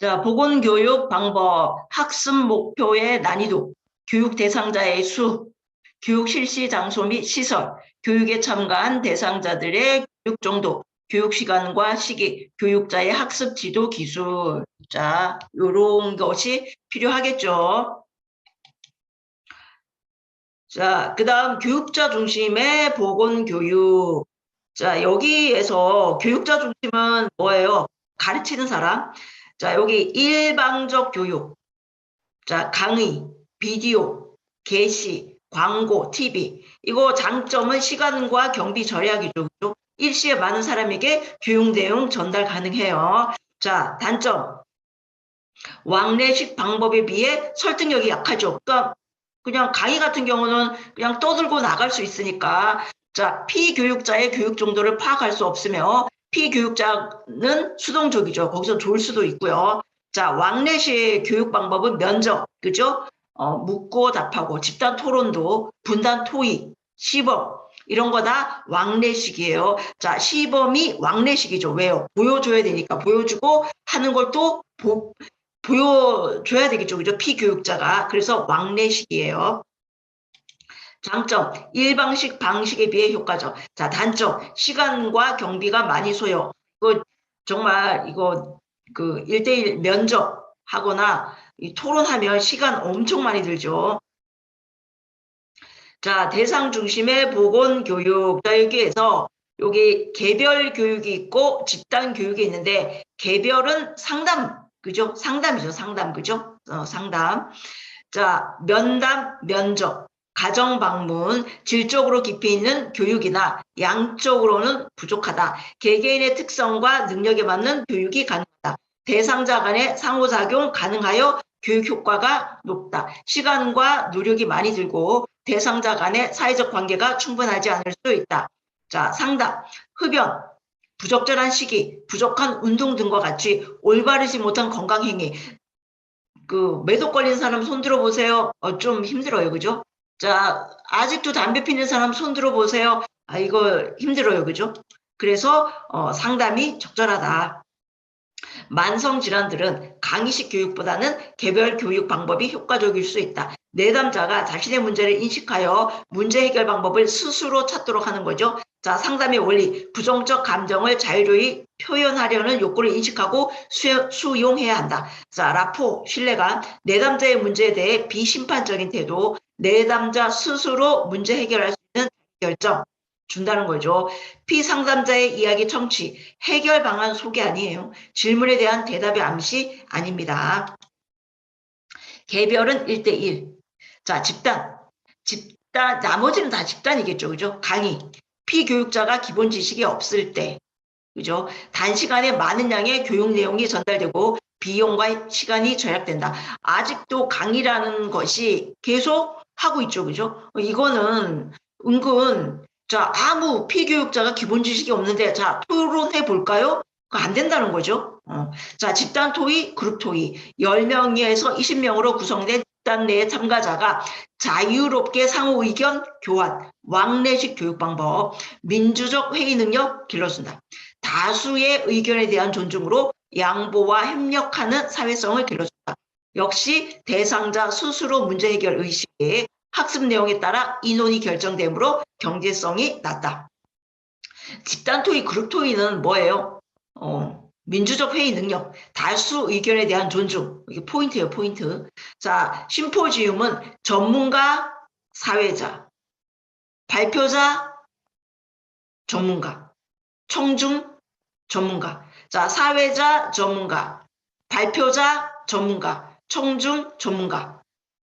자, 보건교육 방법, 학습 목표의 난이도, 교육 대상자의 수, 교육 실시 장소 및 시설, 교육에 참가한 대상자들의 교육 정도, 교육 시간과 시기, 교육자의 학습 지도 기술. 자, 요런 것이 필요하겠죠. 자, 그 다음 교육자 중심의 보건교육. 자, 여기에서 교육자 중심은 뭐예요? 가르치는 사람. 자, 여기 일방적 교육. 자, 강의, 비디오, 게시, 광고, TV. 이거 장점은 시간과 경비 절약이죠. 그죠? 일시에 많은 사람에게 교육 내용 전달 가능해요. 자, 단점. 왕래식 방법에 비해 설득력이 약하죠. 그러니까 그냥 강의 같은 경우는 그냥 떠들고 나갈 수 있으니까 자 피교육자의 교육 정도를 파악할 수 없으며 피교육자는 수동적이죠. 거기서 좋을 수도 있고요. 자 왕래식 교육 방법은 면접, 그죠? 어, 묻고 답하고 집단 토론도 분단 토의, 시범 이런 거 다 왕래식이에요. 자 시범이 왕래식이죠. 왜요? 보여줘야 되니까 보여주고 하는 걸 또 보여줘야 되겠죠. 그죠? 피교육자가. 그래서 왕래식이에요. 장점, 일방식 방식에 비해 효과적. 자, 단점, 시간과 경비가 많이 소요. 이거 정말 이거 그 1대1 면접 하거나 이 토론하면 시간 엄청 많이 들죠. 자, 대상 중심의 보건 교육. 자, 여기에서 여기 개별 교육이 있고 집단 교육이 있는데 개별은 상담 그죠? 상담이죠, 상담, 그죠? 어, 상담. 자, 면담, 면접, 가정 방문, 질적으로 깊이 있는 교육이나 양적으로는 부족하다. 개개인의 특성과 능력에 맞는 교육이 가능하다. 대상자 간의 상호작용 가능하여 교육 효과가 높다. 시간과 노력이 많이 들고 대상자 간의 사회적 관계가 충분하지 않을 수 있다. 자, 상담, 흡연, 부적절한 시기, 부족한 운동 등과 같이 올바르지 못한 건강행위. 그 매독 걸린 사람 손 들어보세요. 어, 좀 힘들어요. 그죠? 자, 아직도 담배 피는 사람 손 들어 보세요. 아, 이거 힘들어요. 그죠? 그래서 어, 상담이 적절하다. 만성 질환들은 강의식 교육보다는 개별 교육 방법이 효과적일 수 있다. 내담자가 자신의 문제를 인식하여 문제 해결 방법을 스스로 찾도록 하는 거죠. 자, 상담의 원리, 부정적 감정을 자유로이 표현하려는 욕구를 인식하고 수, 용해야 한다. 자, 라포, 신뢰감, 내담자의 문제에 대해 비심판적인 태도, 내담자 스스로 문제 해결할 수 있는 결정 준다는 거죠. 피상담자의 이야기 청취, 해결 방안 소개 아니에요. 질문에 대한 대답의 암시 아닙니다. 개별은 1대1. 자, 집단. 집단, 나머지는 다 집단이겠죠. 그죠? 강의. 피교육자가 기본 지식이 없을 때. 그죠? 단시간에 많은 양의 교육 내용이 전달되고 비용과 시간이 절약된다. 아직도 강의라는 것이 계속 하고 있죠. 그죠? 이거는 은근 자 아무 피교육자가 기본 지식이 없는데 자 토론해 볼까요? 안 된다는 거죠. 어. 자 집단 토의, 그룹 토의 10명에서 20명으로 구성된 집단 내 참가자가 자유롭게 상호 의견 교환, 왕래식 교육 방법, 민주적 회의 능력 길러준다. 다수의 의견에 대한 존중으로 양보와 협력하는 사회성을 길러준다. 역시 대상자 스스로 문제 해결 의식에 학습 내용에 따라 인원이 결정되므로 경제성이 낮다. 집단 토의, 그룹 토의는 뭐예요? 어, 민주적 회의 능력, 다수 의견에 대한 존중. 이게 포인트예요, 포인트. 자, 심포지움은 전문가, 사회자, 발표자, 전문가, 청중, 전문가. 자, 사회자, 전문가, 발표자, 전문가, 청중, 전문가.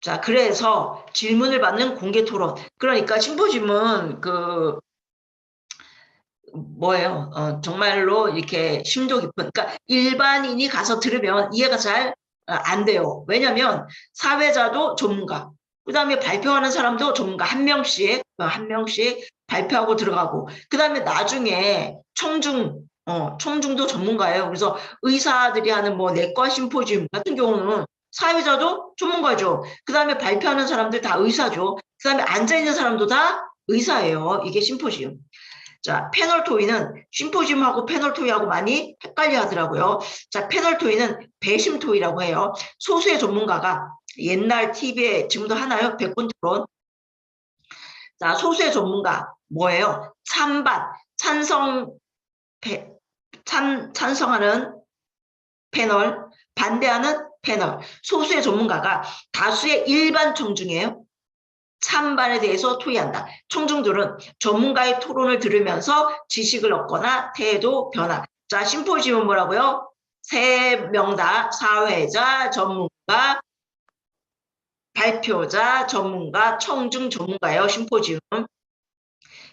자, 그래서 질문을 받는 공개 토론. 그러니까 심포지움은 그 뭐예요? 어, 정말로 이렇게 심도 깊은, 그러니까 일반인이 가서 들으면 이해가 잘안 어, 돼요. 왜냐하면 사회자도 전문가, 그 다음에 발표하는 사람도 전문가 한 명씩, 어, 한 명씩 발표하고 들어가고, 그 다음에 나중에 청중, 어, 청중도 전문가예요. 그래서 의사들이 하는 뭐 내과 심포지움 같은 경우는 사회자도 전문가죠. 그 다음에 발표하는 사람들 다 의사죠. 그 다음에 앉아있는 사람도 다 의사예요. 이게 심포지움. 자, 패널 토의는 심포지움하고 패널 토의하고 많이 헷갈려 하더라고요. 자, 패널 토의는 배심 토의라고 해요. 소수의 전문가가 옛날 TV에 지금도 하나요? 백분 토론. 자, 소수의 전문가 뭐예요? 찬반, 찬성, 배, 찬, 찬성하는 패널, 반대하는 패널, 소수의 전문가가 다수의 일반 청중이에요. 찬반에 대해서 토의한다. 청중들은 전문가의 토론을 들으면서 지식을 얻거나 태도 변화. 자, 심포지움 뭐라고요? 세 명 다 사회자, 전문가, 발표자, 전문가, 청중 전문가예요. 심포지움.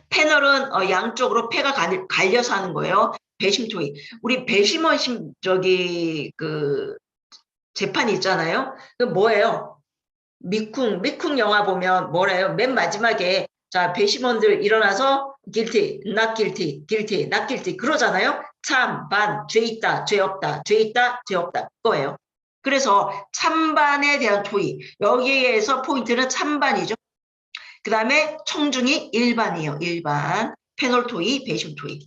패널은 어, 양쪽으로 패가 갈- 갈려서 하는 거예요. 배심 토의. 우리 배심원 심 저기 그 재판이 있잖아요. 그 뭐예요? 미쿵 미쿵 영화 보면 뭐래요? 맨 마지막에 자 배심원들 일어나서 guilty, not guilty, guilty, not guilty 그러잖아요. 참반, 죄 있다, 죄 없다, 죄 있다, 죄 없다 그거예요. 그래서 찬반에 대한 토의 여기에서 포인트는 찬반이죠. 그 다음에 청중이 일반이에요. 일반 패널 토의, 배심 토의.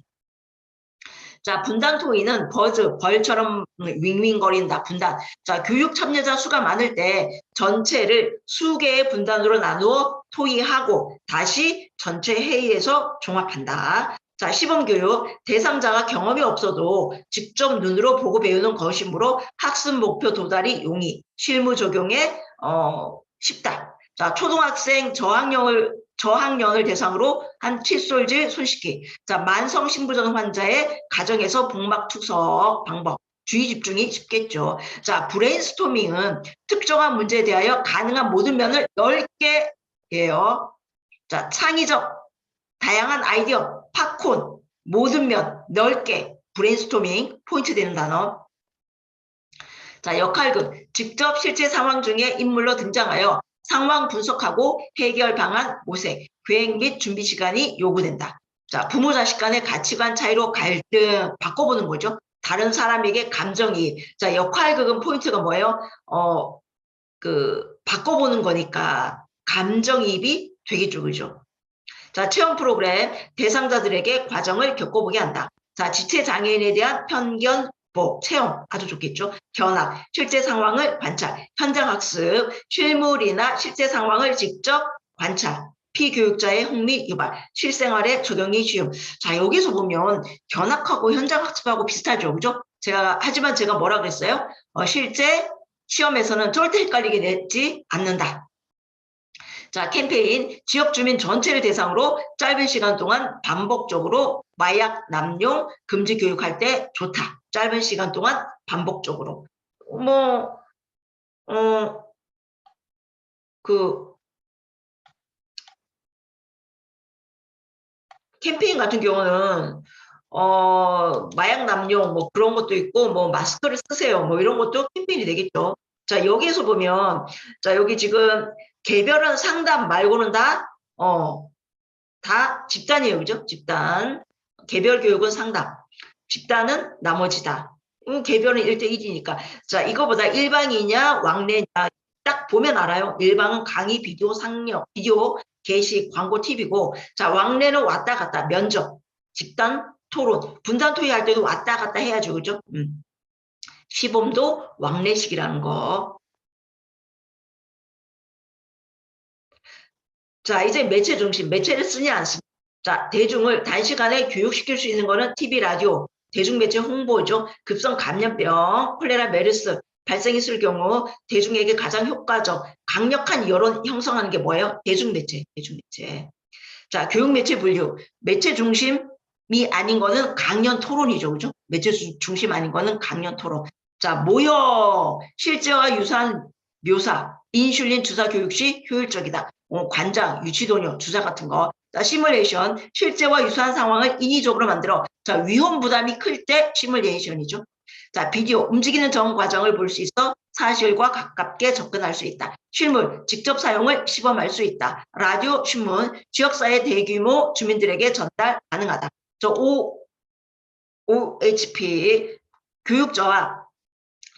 자, 분단 토의는 버즈, 벌처럼 윙윙거린다, 분단. 자, 교육 참여자 수가 많을 때 전체를 수개의 분단으로 나누어 토의하고 다시 전체 회의에서 종합한다. 자, 시범교육, 대상자가 경험이 없어도 직접 눈으로 보고 배우는 것이므로 학습 목표 도달이 용이, 실무 적용에 어, 쉽다. 자, 초등학생 저학년을 저학년을 대상으로 한 칫솔질 손씻기. 자, 만성 신부전 환자의 가정에서 복막 투석 방법. 주의 집중이 쉽겠죠. 자, 브레인스토밍은 특정한 문제에 대하여 가능한 모든 면을 넓게 해요. 자, 창의적, 다양한 아이디어, 팝콘, 모든 면, 넓게, 브레인스토밍, 포인트 되는 단어. 자, 역할극, 직접 실제 상황 중에 인물로 등장하여 상황 분석하고 해결 방안 모색, 계획 및 준비 시간이 요구된다. 자, 부모 자식 간의 가치관 차이로 갈등 바꿔보는 거죠. 다른 사람에게 감정이. 자, 역할극은 포인트가 뭐예요? 어, 그, 바꿔보는 거니까 감정이입이 되겠죠. 그죠? 자, 체험 프로그램 대상자들에게 과정을 겪어보게 한다. 자, 지체 장애인에 대한 편견, 복, 체험 아주 좋겠죠. 견학, 실제 상황을 관찰, 현장 학습, 실물이나 실제 상황을 직접 관찰, 피교육자의 흥미 유발, 실생활에 적용이 쉬움. 자, 여기서 보면 견학하고 현장 학습하고 비슷하죠. 그죠? 제가, 하지만 제가 뭐라 그랬어요? 어, 실제 시험에서는 절대 헷갈리게 되지 않는다. 자, 캠페인 지역 주민 전체를 대상으로 짧은 시간 동안 반복적으로 마약 남용 금지 교육할 때 좋다. 짧은 시간 동안 반복적으로. 뭐, 어, 그, 캠페인 같은 경우는, 어, 마약 남용 뭐 그런 것도 있고, 뭐 마스크를 쓰세요. 뭐 이런 것도 캠페인이 되겠죠. 자, 여기에서 보면, 자, 여기 지금 개별은 상담 말고는 다, 어, 다 집단이에요. 그죠? 집단. 개별 교육은 상담. 집단은 나머지다. 음, 개별은 1대 1이니까. 자, 이거보다 일방이냐, 왕래냐, 딱 보면 알아요. 일방은 강의, 비디오, 상력, 비디오, 게시, 광고, TV고, 자, 왕래는 왔다 갔다, 면접, 집단, 토론, 분단 토의할 때도 왔다 갔다 해야죠. 그죠? 음. 시범도 왕래식이라는 거. 자, 이제 매체 중심, 매체를 쓰냐 안 쓰냐. 자, 대중을 단시간에 교육시킬 수 있는 거는 TV, 라디오, 대중매체 홍보죠. 급성 감염병, 콜레라, 메르스 발생이 있을 경우 대중에게 가장 효과적, 강력한 여론 형성하는 게 뭐예요? 대중매체, 대중매체. 자, 교육매체 분류, 매체 중심이 아닌 거는 강연 토론이죠. 그죠? 매체 중심 아닌 거는 강연 토론. 자, 모여 실제와 유사한 묘사, 인슐린 주사 교육 시 효율적이다. 어, 관장, 유치도뇨, 주사 같은 거. 자, 시뮬레이션, 실제와 유사한 상황을 인위적으로 만들어. 자, 위험 부담이 클 때 시뮬레이션이죠. 자, 비디오, 움직이는 전 과정을 볼 수 있어 사실과 가깝게 접근할 수 있다. 실물, 직접 사용을 시범할 수 있다. 라디오, 신문, 지역사회 대규모 주민들에게 전달 가능하다. 저 O, OHP, 교육자와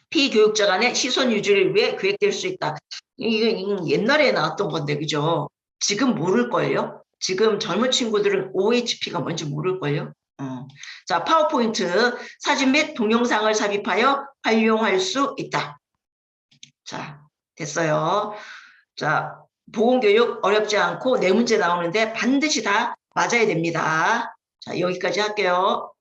피교육자 간의 시선 유지를 위해 계획될 수 있다. 이거 옛날에 나왔던 건데, 그죠? 지금 모를걸요? 지금 젊은 친구들은 OHP가 뭔지 모를걸요. 어. 자, 파워포인트 사진 및 동영상을 삽입하여 활용할 수 있다. 자, 됐어요. 자, 보건교육 어렵지 않고 네 문제 나오는데 반드시 다 맞아야 됩니다. 자, 여기까지 할게요.